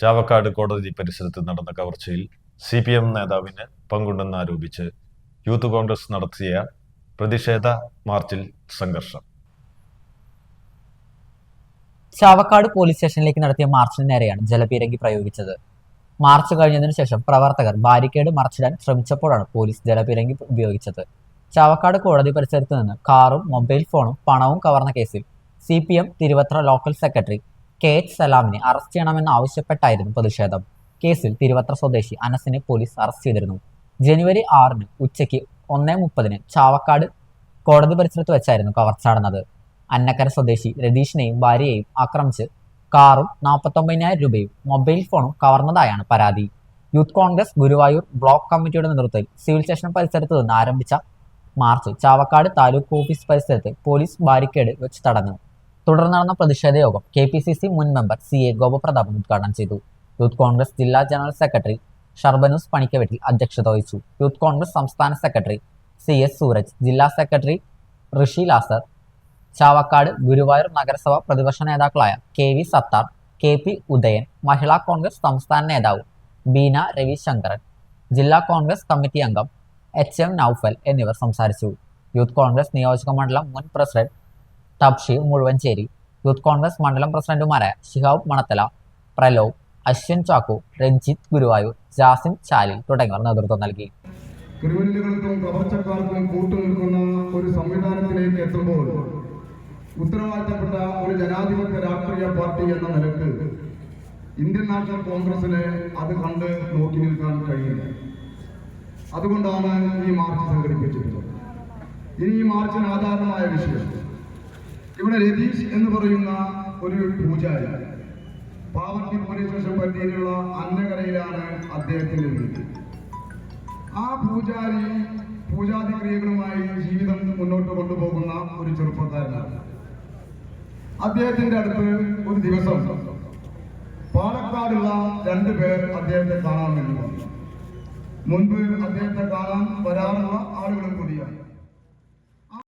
ചാവക്കാട് കോടതി പരിസരത്ത് നടന്ന കവർച്ചയിൽ സി പി എം നേതാവിന് പങ്കുണ്ടെന്ന് ആരോപിച്ച് യൂത്ത് കോൺഗ്രസ് നടത്തിയ പ്രതിഷേധ മാർച്ചിൽ സംഘർഷം. ചാവക്കാട് പോലീസ് സ്റ്റേഷനിലേക്ക് നടത്തിയ മാർച്ചിന് നേരെയാണ് ജലപീരങ്കി പ്രയോഗിച്ചത്. മാർച്ച് കഴിഞ്ഞതിനു ശേഷം പ്രവർത്തകർ ബാരിക്കേഡ് മറച്ചിടാൻ ശ്രമിച്ചപ്പോഴാണ് പോലീസ് ജലപീരങ്കി ഉപയോഗിച്ചത്. ചാവക്കാട് കോടതി പരിസരത്ത് നിന്ന് കാറും മൊബൈൽ ഫോണും പണവും കവർന്ന കേസിൽ C P M Thiruvathra local secretary K H സലാമിനെ arrest ചെയ്യണമെന്ന് ആവശ്യപ്പെട്ടായിരുന്നു പ്രതിഷേധം. കേസിൽ തിരുവത്ര സ്വദേശി അനസിനെ പോലീസ് അറസ്റ്റ് ചെയ്തിരുന്നു. ജനുവരി ആറിന് ഉച്ചയ്ക്ക് ഒന്നേ മുപ്പതിന് ചാവക്കാട് കോടതി പരിസരത്ത് വെച്ചായിരുന്നു കവർച്ച നടന്നത്. അന്നക്കര സ്വദേശി രതീഷിനെയും ഭാര്യയെയും ആക്രമിച്ച് കാറും നാൽപ്പത്തൊമ്പതിനായിരം രൂപയും മൊബൈൽ ഫോണും കവർന്നതായാണ് പരാതി. യൂത്ത് കോൺഗ്രസ് ഗുരുവായൂർ ബ്ലോക്ക് കമ്മിറ്റിയുടെ നേതൃത്വത്തിൽ സിവിൽ സ്റ്റേഷൻ പരിസരത്ത് നിന്ന് ആരംഭിച്ച മാർച്ച് ചാവക്കാട് താലൂക്ക് ഓഫീസ് പരിസരത്ത് പോലീസ് ബാരിക്കേഡ് വെച്ച് തടഞ്ഞു. തുടർന്ന് നടന്ന പ്രതിഷേധ യോഗം കെ പി സി സി മുൻ മെമ്പർ സി എ ഗോപപ്രതാപൻ ഉദ്ഘാടനം ചെയ്തു. യൂത്ത് കോൺഗ്രസ് ജില്ലാ ജനറൽ സെക്രട്ടറി ഷർബനൂസ് പണിക്കവെട്ടിൽ അധ്യക്ഷത വഹിച്ചു. യൂത്ത് കോൺഗ്രസ് സംസ്ഥാന സെക്രട്ടറി സി എസ് സൂരജ് ജില്ലാ സെക്രട്ടറി ഋഷി ലാസർ ചാവക്കാട് ഗുരുവായൂർ നഗരസഭ പ്രതിപക്ഷ നേതാക്കളായ K V Sathar K P Udayan Mahila Congress സംസ്ഥാന നേതാവ് ബീന രവിശങ്കരൻ ജില്ലാ കോൺഗ്രസ് കമ്മിറ്റി അംഗം എച്ച് എം നൌഫൽ എന്നിവർ സംസാരിച്ചു. യൂത്ത് കോൺഗ്രസ് നിയോജക മണ്ഡലം മുൻ president Thabsheer Muzhuvancheri youth Congress മണ്ഡലം പ്രസിഡന്റുമാരായ ഷിഹാബ് മണത്തല പ്രലോ അശ്വിൻ ചാക്കു രഞ്ജിത്ത് ഗുരുവായൂർ ജാസിൻ ചാലി തുടങ്ങിയവർ നേതൃത്വം നൽകി. ക്രിമിനലുകൾക്കും കവർച്ചക്കാർക്കും കൂട്ടുനിൽക്കുന്ന ഒരു സംവിധാനത്തിലേക്ക് എത്തുമ്പോൾ ഉത്തരവാദിത്തപ്പെട്ട ഒരു ജനാധിപത്യ രാഷ്ട്രീയ പാർട്ടി എന്ന നിലയ്ക്ക് ഇന്ത്യൻ നാഷണൽ കോൺഗ്രസിന് അത് കണ്ട് നോക്കി നിൽക്കാൻ കഴിയില്ല. അതുകൊണ്ടാണ് ഈ മാർച്ച് സംഘടിപ്പിച്ചിട്ടുള്ളത്. ഇനി ഈ മാർച്ചിന് ആധാരമായ വിഷയം. ഇവിടെ രതീഷ് എന്ന് പറയുന്ന ഒരു പൂജാരി. പാവർട്ടി പോലീസ് സ്റ്റേഷൻ പരിധിയിലുള്ള അന്നകരയിലാണ് അദ്ദേഹത്തിന്റെ വീട്. ആ പൂജാരി പൂജാതി ക്രിയകളുമായി ജീവിതം മുന്നോട്ട് കൊണ്ടുപോകുന്ന ഒരു ചെറുപ്പക്കാരനാണ്. അദ്ദേഹത്തിന്റെ അടുത്ത് ഒരു ദിവസം പാലക്കാടുള്ള രണ്ടു പേർ അദ്ദേഹത്തെ കാണാൻ വേണ്ടി വന്നു. മുൻപ് അദ്ദേഹത്തെ കാണാൻ വരാറുള്ള ആളുകളും കൂടിയാണ്.